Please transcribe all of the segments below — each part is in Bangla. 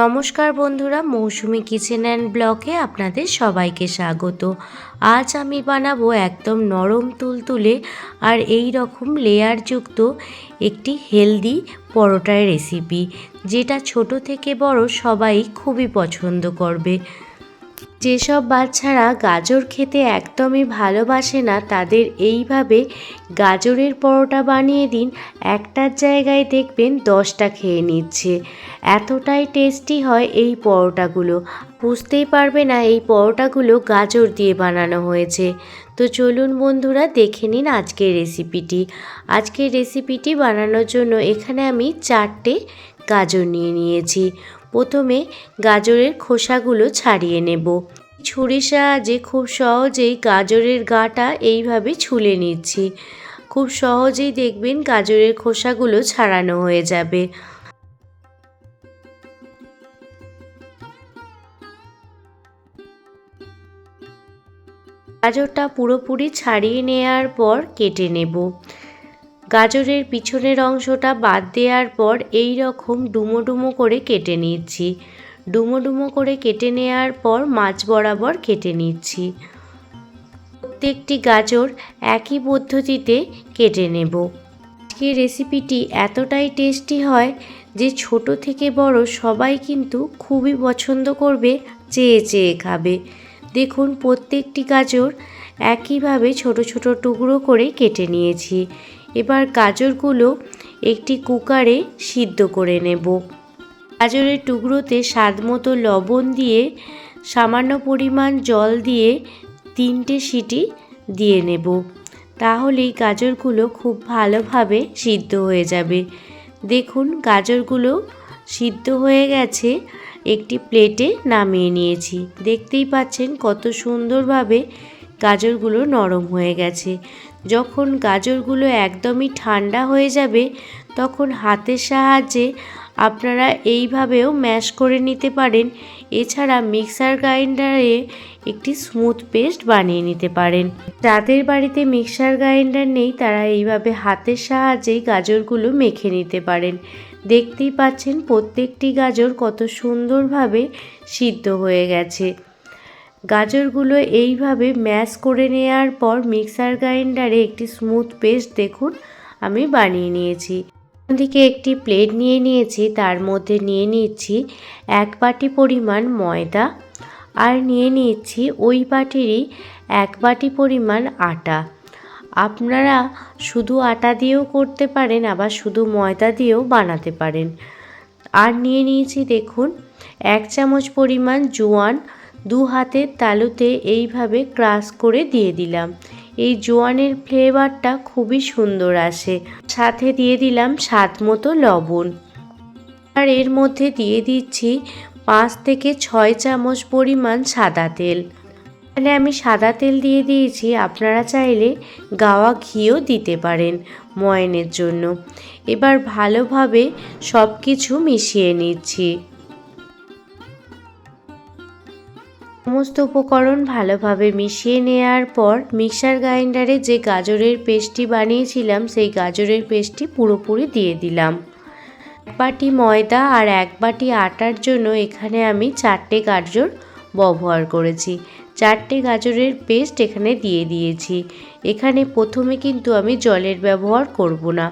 নমস্কার বন্ধুরা, মৌসুমি কিচেন অ্যান্ড ব্লকে আপনাদের সবাইকে স্বাগত। আজ আমি বানাবো একদম নরম তুলতুলে আর এই রকম লেয়ারযুক্ত একটি হেলদি পরোটার রেসিপি, যেটা ছোট থেকে বড় সবাই খুবই পছন্দ করবে। যেসব বাচ্চারা গাজর খেতে একদমই ভালোবাসে না, তাদের এইভাবে গাজরের পরোটা বানিয়ে দিন, একটার জায়গায় দেখবেন দশটা খেয়ে নিচ্ছে। এতটাই টেস্টি হয় এই পরোটাগুলো। বুঝতেই পারবে না এই পরোটাগুলো গাজর দিয়ে বানানো হয়েছে। তো চলুন বন্ধুরা, দেখে নিন আজকের রেসিপিটি। আজকের রেসিপিটি বানানোর জন্য এখানে আমি চারটে গাজর নিয়ে নিয়েছি। প্রথমে গাজরের খোসাগুলো ছাড়িয়ে নেব। ছুরির সাহায্যে খুব সহজেই গাজরের গাটা এইভাবে ছুলে নিচ্ছি। খুব সহজেই দেখবেন গাজরের খোসাগুলো ছাড়ানো হয়ে যাবে। গাজরটা পুরোপুরি ছাড়িয়ে নেওয়ার পর কেটে নেব। গাজরের পিছনের অংশটা বাদ দেওয়ার পর এই রকম ডুমো ডুমো করে কেটে নিচ্ছি। ডুমো ডুমো করে কেটে নেওয়ার পর মাছ বরাবর কেটে নিচ্ছি। প্রত্যেকটি গাজর একই পদ্ধতিতে কেটে নেব। আজকের রেসিপিটি এতটাই টেস্টি হয় যে ছোট থেকে বড় সবাই কিন্তু খুবই পছন্দ করবে, চেয়ে চেয়ে খাবে। দেখুন, প্রত্যেকটি গাজর একইভাবে ছোট ছোট টুকরো করে কেটে নিয়েছি। এবার গাজরগুলো একটি কুকারে সিদ্ধ করে নেব। গাজরের টুকরোতে স্বাদ মতো লবণ দিয়ে, সামান্য পরিমাণ জল দিয়ে তিনটে সিটি দিয়ে নেব। তাহলেই গাজরগুলো খুব ভালোভাবে সিদ্ধ হয়ে যাবে। দেখুন, গাজরগুলো সিদ্ধ হয়ে গেছে। একটি প্লেটে নামিয়ে নিয়েছি। দেখতেই পাচ্ছেন কত সুন্দরভাবে গাজরগুলো নরম হয়ে গেছে। যখন গাজরগুলো একদমই ঠান্ডা হয়ে যাবে, তখন হাতের সাহায্যে আপনারা এইভাবেও ম্যাশ করে নিতে পারেন। এছাড়া মিক্সার গ্রাইন্ডারে একটি স্মুথ পেস্ট বানিয়ে নিতে পারেন। যাদের বাড়িতে মিক্সার গ্রাইন্ডার নেই, তারা এইভাবে হাতের সাহায্যেই গাজরগুলো মেখে নিতে পারেন। দেখতেই পাচ্ছেন প্রত্যেকটি গাজর কত সুন্দরভাবে সিদ্ধ হয়ে গেছে। গাজরগুলো এইভাবে ম্যাশ করে নেওয়ার পর মিক্সার গ্রাইন্ডারে একটি স্মুথ পেস্ট দেখুন, আমি বানিয়ে নিয়েছি। দিকে একটি প্লেট নিয়ে নিয়েছি, তার মধ্যে নিয়ে নিচ্ছি এক বাটি পরিমাণ ময়দা আর নিয়ে নিচ্ছি ওই বাটিরই এক বাটি পরিমাণ আটা। আপনারা শুধু আটা দিয়েও করতে পারেন, আবার শুধু ময়দা দিয়েও বানাতে পারেন। আর নিয়ে নিয়েছি দেখুন, এক চামচ পরিমাণ জোয়ান দু হাতের তালুতে এইভাবে ক্রাশ করে দিয়ে দিলাম। এই জোয়ানের ফ্লেভারটা খুবই সুন্দর আসে। সাথে দিয়ে দিলাম স্বাদ মতো লবণ। আর এর মধ্যে দিয়ে দিচ্ছি পাঁচ থেকে ছয় চামচ পরিমাণ সাদা তেল। এখানে আমি সাদা তেল দিয়ে দিয়েছি, আপনারা চাইলে গাওয়া ঘিও দিতে পারেন ময়নের জন্য। এবার ভালোভাবে সব কিছু মিশিয়ে নিচ্ছি। সমস্ত উপকরণ ভালোভাবে মিশিয়ে নেওয়ার পর মিক্সার গ্রাইন্ডারে যে গাজরের পেস্টটি বানিয়েছিলাম, সেই গাজরের পেস্টটি পুরোপুরি দিয়ে দিলাম। এক বাটি ময়দা আর এক বাটি আটার জন্য এখানে আমি চারটে গাজর ব্যবহার করেছি। চারটে গাজরের পেস্ট এখানে দিয়ে দিয়েছি। এখানে প্রথমে কিন্তু আমি জলের ব্যবহার করব না।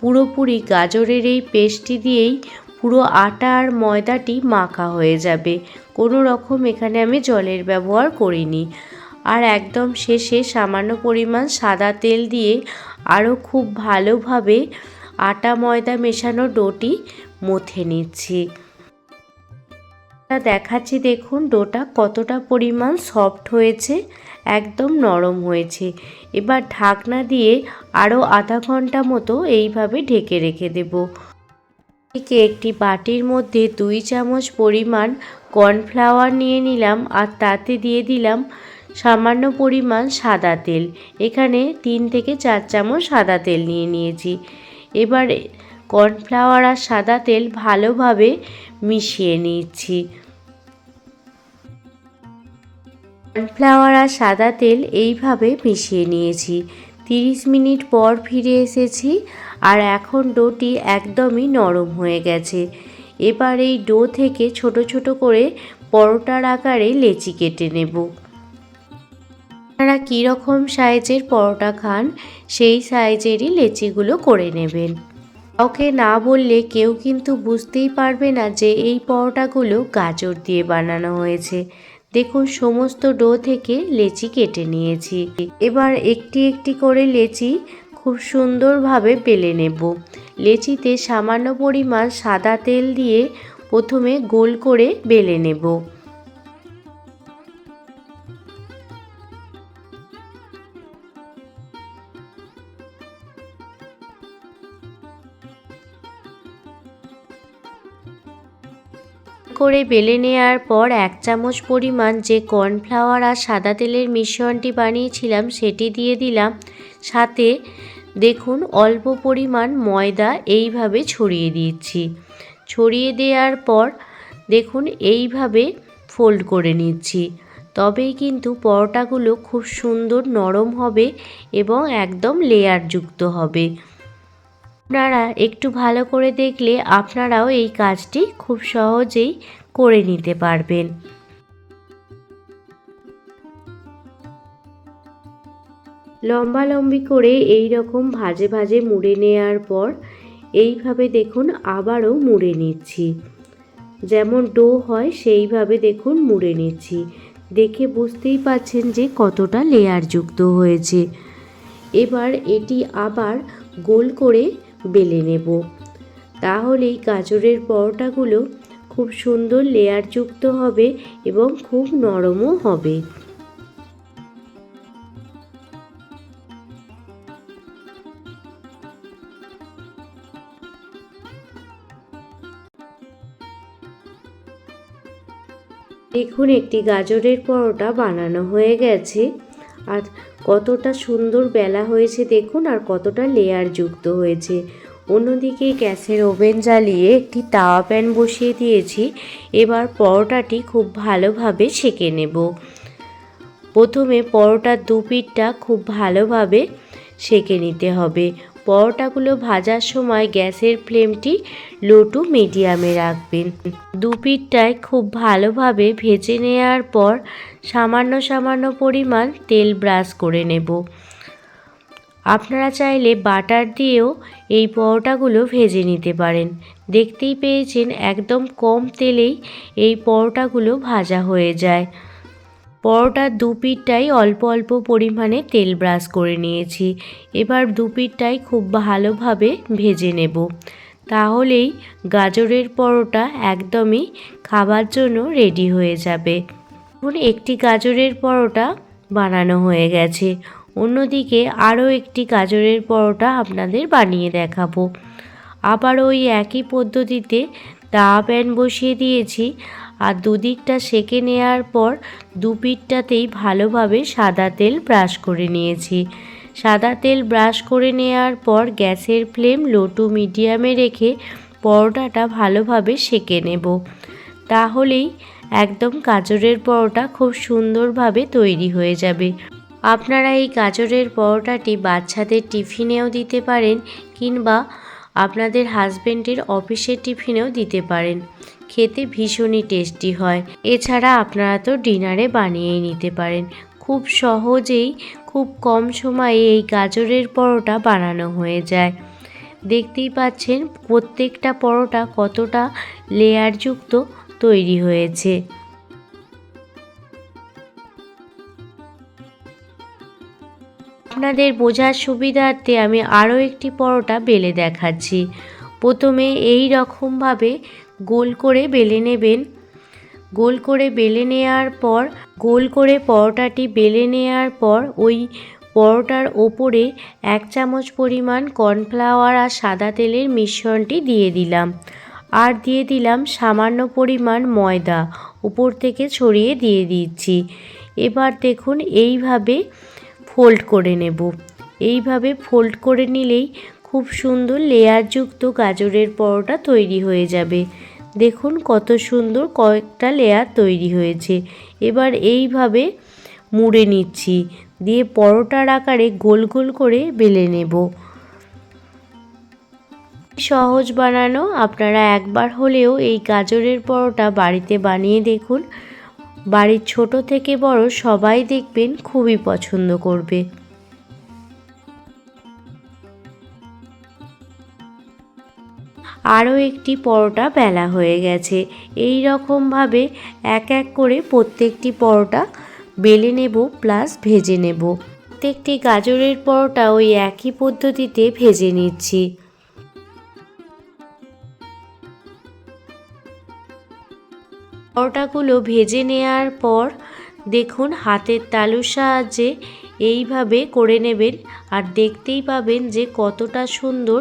পুরোপুরি গাজরের এই পেস্টটি দিয়েই পুরো আটা আর ময়দাটি মাখা হয়ে যাবে। কোনো রকম এখানে আমি জলের ব্যবহার করিনি। আর একদম শেষে সামান্য পরিমাণ সাদা তেল দিয়ে আরও খুব ভালোভাবে আটা ময়দা মেশানো ডোটি মথে নিচ্ছি। দেখাচ্ছি, দেখুন, ডোটা কতটা পরিমাণ সফট হয়েছে, একদম নরম হয়েছে। এবার ঢাকনা দিয়ে আরও আধা ঘণ্টা মতো এইভাবে ঢেকে রেখে দেবো। থেকে একটি বাটির মধ্যে দুই চামচ পরিমাণ কর্নফ্লাওয়ার নিয়ে নিলাম আর তাতে দিয়ে দিলাম সামান্য পরিমাণ সাদা তেল। এখানে তিন থেকে চার চামচ সাদা তেল নিয়ে নিয়েছি। এবার কর্নফ্লাওয়ার আর সাদা তেল ভালোভাবে মিশিয়ে নিচ্ছি। কর্নফ্লাওয়ার আর সাদা তেল এইভাবে মিশিয়ে নিয়েছি। তিরিশ মিনিট পর ফিরে এসেছি আর এখন ডোটি একদমই নরম হয়ে গেছে। এবার এই ডো থেকে ছোট ছোট করে পরোটার আকারে লেচি কেটে নেব। আপনারা কীরকম সাইজের পরোটা খান, সেই সাইজেরই লেচিগুলো করে নেবেন। কাউকে না বললে কেউ কিন্তু বুঝতেই পারবে না যে এই পরোটাগুলো গাজর দিয়ে বানানো হয়েছে। দেখুন, সমস্ত ডো থেকে লেচি কেটে নিয়েছি। এবার একটি একটি করে লেচি খুব সুন্দরভাবে বেলে নেব। লেচিতে সামান্য পরিমাণ সাদা তেল দিয়ে প্রথমে গোল করে বেলে নেব। করে বেলে নেওয়ার পর এক চামচ পরিমাণ যে কর্নফ্লাওয়ার আর সাদা তেলের মিশ্রণটি বানিয়েছিলাম সেটি দিয়ে দিলাম। সাথে দেখুন অল্প পরিমাণ ময়দা এইভাবে ছড়িয়ে দিচ্ছি ছড়িয়ে দেওয়ার পর দেখুন এইভাবে ফোল্ড করে নিচ্ছি। তবেই কিন্তু পরোটাগুলো খুব সুন্দর নরম হবে এবং একদম লেয়ারযুক্ত হবে। আপনারা একটু ভালো করে দেখলে আপনারাও এই কাজটি খুব সহজেই করে নিতে পারবেন। লম্বা লম্বি করে এই রকম ভাজে ভাজে মুড়ে নেওয়ার পর এইভাবে দেখুন আবারও মুড়ে নিচ্ছি। যেমন ডো হয় সেইভাবে দেখুন মুড়ে নিচ্ছি। দেখে বুঝতেই পাচ্ছেন যে কতটা লেয়ার যুক্ত হয়েছে। এবার এটি আবার গোল করে বেলে নেব। তাহলেই গাজরের পরোটাগুলো খুব সুন্দর লেয়ারযুক্ত হবে এবং খুব নরমও হবে। দেখুন, একটি গাজরের পরোটা বানানো হয়ে গেছে। আর কতটা সুন্দর বেলা হয়েছে দেখুন, আর কতটা লেয়ার যুক্ত হয়েছে। অন্যদিকে গ্যাসের ওভেন জ্বালিয়ে একটি তাওয়া প্যান বসিয়ে দিয়েছি। এবার পরোটাটি খুব ভালোভাবে সেঁকে নেব। প্রথমে পরোটার দু পিঠটা খুব ভালোভাবে সেঁকে নিতে হবে। পরোটাগুলো ভাজার সময় গ্যাসের ফ্লেমটি লো টু মিডিয়ামে রাখবেন। দু পিঠটায় খুব ভালোভাবে ভেজে নেওয়ার পর সামান্য সামান্য পরিমাণ তেল ব্রাশ করে নেব। আপনারা চাইলে বাটার দিয়েও এই পরোটাগুলো ভেজে নিতে পারেন। দেখতেই পেয়েছেন একদম কম তেলেই এই পরোটাগুলো ভাজা হয়ে যায়। পরোটার দু পিঠটাই অল্প অল্প পরিমাণে তেল ব্রাশ করে নিয়েছি। এবার দু পিঠটাই খুব ভালোভাবে ভেজে নেব। তাহলেই গাজরের পরোটা একদমই খাবার জন্য রেডি হয়ে যাবে। এখন একটি গাজরের পরোটা বানানো হয়ে গেছে। অন্যদিকে আরও একটি গাজরের পরোটা আপনাদের বানিয়ে দেখাবো। আবার ওই একই পদ্ধতিতে দা প্যান বসিয়ে দিয়েছি। আর দুদিকটা সেকে নেওয়ার পর দু পিঠটাতেই ভালোভাবে সাদা তেল ব্রাশ করে নিয়েছি। সাদা তেল ব্রাশ করে নেওয়ার পর গ্যাসের ফ্লেম লো টু মিডিয়ামে রেখে পরোটাটা ভালোভাবে সেকে নেব। তাহলেই একদম গাজরের পরোটা খুব সুন্দরভাবে তৈরি হয়ে যাবে। আপনারা এই গাজরের পরোটাটি বাচ্চাদের টিফিনেও দিতে পারেন কিংবা আপনাদের হাজব্যান্ডের অফিসের টিফিনেও দিতে পারেন। খেতে ভীষণই টেস্টি হয়। এছাড়া আপনারা তো ডিনারে বানিয়েই নিতে পারেন। খুব সহজেই খুব কম সময়ে এই গাজরের পরোটা বানানো হয়ে যায়। দেখতেই পাচ্ছেন প্রত্যেকটা পরোটা কতটা লেয়ারযুক্ত তৈরি হয়েছে। আপনাদের বোঝার সুবিধার্থে আমি আরও একটি পরোটা বেলে দেখাচ্ছি। প্রথমে এই রকমভাবে গোল করে বেলে নেবেন। গোল করে বেলে নেওয়ার পর, গোল করে পরোটাটি বেলে নেওয়ার পর, ওই পরোটার ওপরে এক চামচ পরিমাণ কর্নফ্লাওয়ার আর সাদা তেলের মিশ্রণটি দিয়ে দিলাম। আর দিয়ে দিলাম সামান্য পরিমাণ ময়দা, উপর থেকে ছড়িয়ে দিয়ে দিচ্ছি। এবার দেখুন, এইভাবে ফোল্ড করে নেব। এইভাবে ফোল্ড করে নিলেই খুব সুন্দর লেয়ারযুক্ত গাজরের পরোটা তৈরি হয়ে যাবে। দেখুন কত সুন্দর কয়েকটা লেয়ার তৈরি হয়েছে। এবার এইভাবে মুড়ে নিচ্ছি। দিয়ে পরোটার আকারে গোল গোল করে বেলে নেব। সহজ বানানো, আপনারা একবার হলেও এই গাজরের পরোটা বাড়িতে বানিয়ে দেখুন। বাড়ির ছোট থেকে বড় সবাই দেখবেন খুবই পছন্দ করবে। আরও একটি পরোটা বেলা হয়ে গেছে। এই রকমভাবে এক এক করে প্রত্যেকটি পরোটা বেলে নেব প্লাস ভেজে নেব। প্রত্যেকটি গাজরের পরোটা ওই একই পদ্ধতিতে ভেজে নিচ্ছি। পরোটাগুলো ভেজে নেওয়ার পর দেখুন হাতের তালুর সাহায্যে এইভাবে করে নেবেন আর দেখতেই পাবেন যে কতটা সুন্দর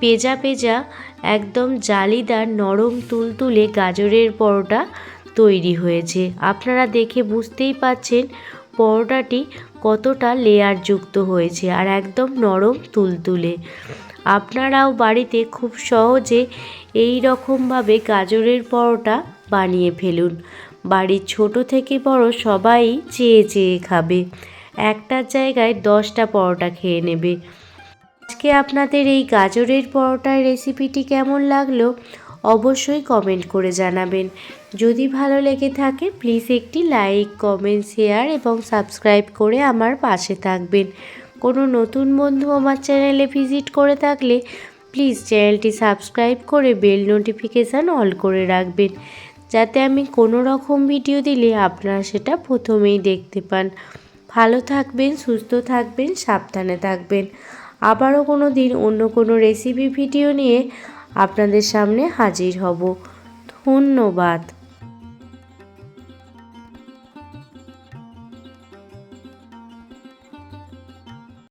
পেজা পেজা একদম জালিদার নরম তুলতুলে গাজরের পরোটা তৈরি হয়েছে। আপনারা দেখে বুঝতেই পাচ্ছেন পরোটাটি কতটা লেয়ারযুক্ত হয়েছে আর একদম নরম তুলতুলে। আপনারাও বাড়িতে খুব সহজে এই রকমভাবে গাজরের পরোটা বানিয়ে ফেলুন। বাড়ির ছোট থেকে বড় সবাই চেয়ে চেয়ে খাবে। একটার জায়গায় দশটা পরোটা খেয়ে নেবে। আজকে আপনাদের এই গাজরের পরোটার রেসিপিটি কেমন লাগল অবশ্যই কমেন্ট করে জানাবেন। যদি ভালো লেগে থাকে প্লিজ একটি লাইক কমেন্ট শেয়ার এবং সাবস্ক্রাইব করে আমার পাশে থাকবেন। কোনো নতুন বন্ধু আমার চ্যানেলে ভিজিট করে থাকলে প্লিজ চ্যানেলটি সাবস্ক্রাইব করে বেল নোটিফিকেশান অল করে রাখবেন। যাতে আমি কোনো রকম ভিডিও দিলে আপনারা সেটা প্রথমেই দেখতে পান। ভালো থাকবেন, সুস্থ থাকবেন, সাবধানে থাকবেন। আবারও কোনো দিন অন্য কোনো রেসিপি ভিডিও নিয়ে আপনাদের সামনে হাজির হব। ধন্যবাদ।